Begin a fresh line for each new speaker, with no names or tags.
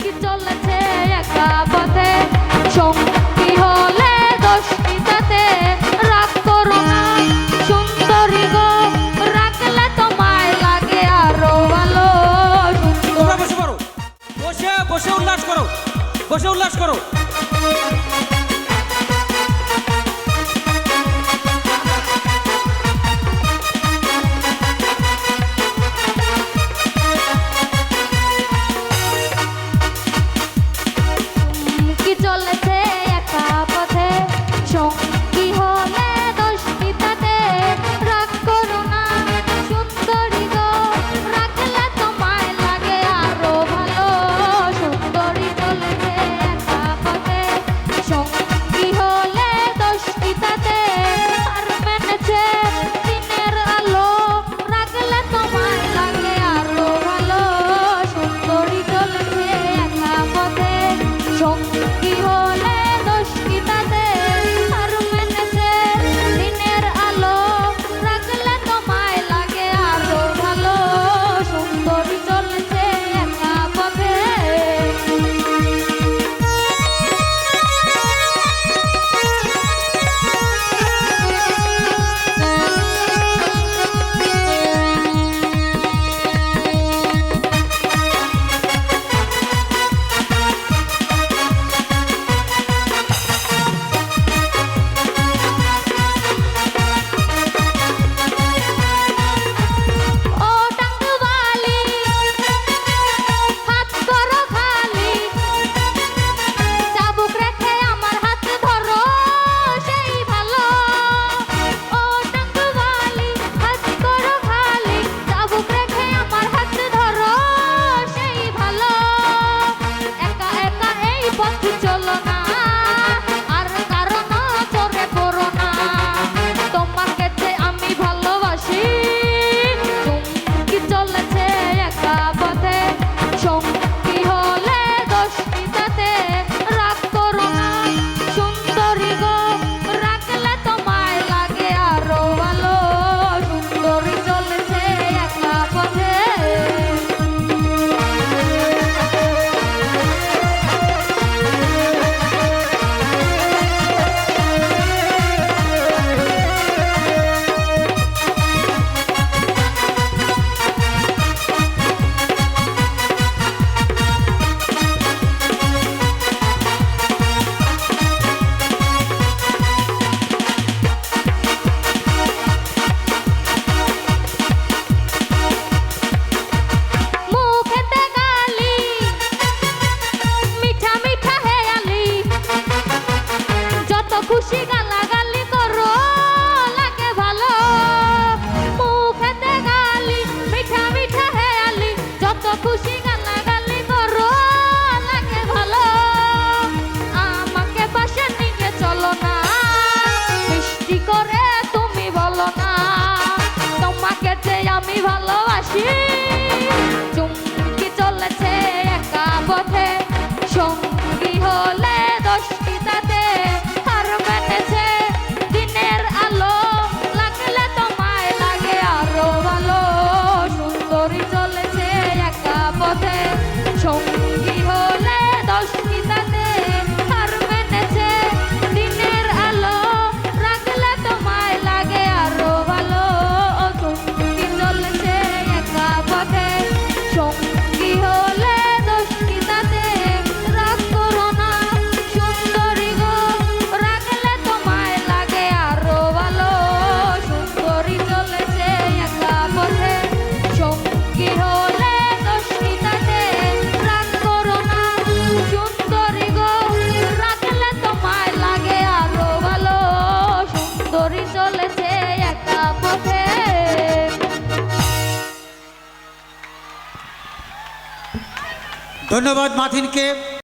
কি চলেছে একা পথে? হলে দোষটি তাতে। রাগ করো না, সুন্দরী রাখলে তোমায় লাগে
আরও বসে বসে উল্লাস করো। বসে উল্লাস করো। ধন্যবাদ মাথিনকে